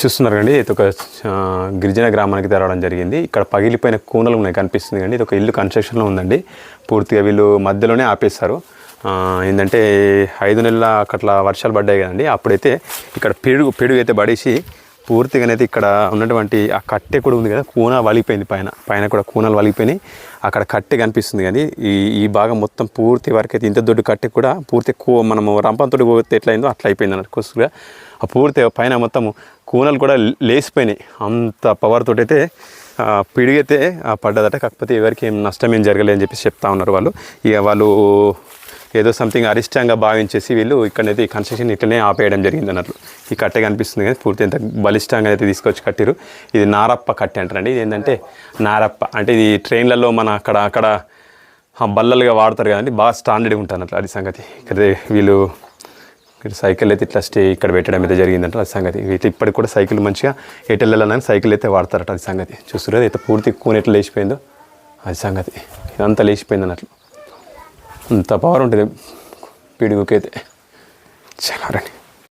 చూస్తున్నారు కండి ఇది ఒక గిరిజన గ్రామానికి తెరవడం జరిగింది. ఇక్కడ పగిలిపోయిన కూనలు ఉన్నాయి కనిపిస్తుంది కండి ఇది ఒక ఇల్లు కన్స్ట్రక్షన్లో ఉందండి. పూర్తిగా వీళ్ళు మధ్యలోనే ఆపేస్తారు ఏంటంటే ఐదు నెలల అట్లా వర్షాలు పడ్డాయి కదండి. అప్పుడైతే ఇక్కడ పిడుగు పిడుగు అయితే పడేసి పూర్తిగానైతే ఇక్కడ ఉన్నటువంటి ఆ కట్టె కూడా ఉంది కదా కూన వలిగిపోయింది పైన. పైన కూడా కూనలు వలిగిపోయినాయి అక్కడ కట్టె కనిపిస్తుంది కానీ ఈ ఈ భాగం మొత్తం పూర్తి వరకు అయితే ఇంత దొడ్డు కట్టె కూడా పూర్తి కూ మనము రంపంతో పోతే ఎట్లయిందో అట్లా అయిపోయింది అన్నట్టు కొద్దిగా. ఆ పూర్తి పైన మొత్తం కూనలు కూడా లేసిపోయినాయి అంత పవర్ అయితే పిడిగితే పడ్డదట. కాకపోతే ఎవరికి ఏం నష్టం ఏం జరగలేదని చెప్పేసి చెప్తా ఉన్నారు వాళ్ళు. ఇక వాళ్ళు ఏదో సంథింగ్ అరిష్టంగా భావించేసి వీళ్ళు ఇక్కడైతే ఈ కన్స్ట్రక్షన్ ఇట్లనే ఆపేయడం జరిగింది అన్నట్లు. ఈ కట్టె కనిపిస్తుంది కానీ పూర్తి ఎంత బలిష్టంగా అయితే తీసుకొచ్చి కట్టిరు ఇది నారప్ప కట్టె అంటారండి. ఇది ఏంటంటే నారప్ప అంటే ఇది ట్రైన్లలో మన అక్కడ అక్కడ బల్లలుగా వాడతారు కదండి బాగా స్టాండర్డ్ ఉంటుంది అన్నట్లు అది సంగతి. ఇక్కడ వీళ్ళు ఇక్కడ సైకిల్ అయితే ఇట్లా స్టే ఇక్కడ పెట్టడం అయితే జరిగిందంట అది సంగతి. అయితే ఇప్పటికి కూడా సైకిల్ మంచిగా ఎటు వెళ్ళాలని సైకిల్ అయితే వాడతారట అది సంగతి. చూస్తున్నారు అయితే పూర్తి కూన ఎట్లా లేచిపోయిందో అది సంగతి. ఇదంతా లేచిపోయింది అన్నట్లు. అంత పవర్ ఉంటుంది. పిడుగుకైతే చాలా రండి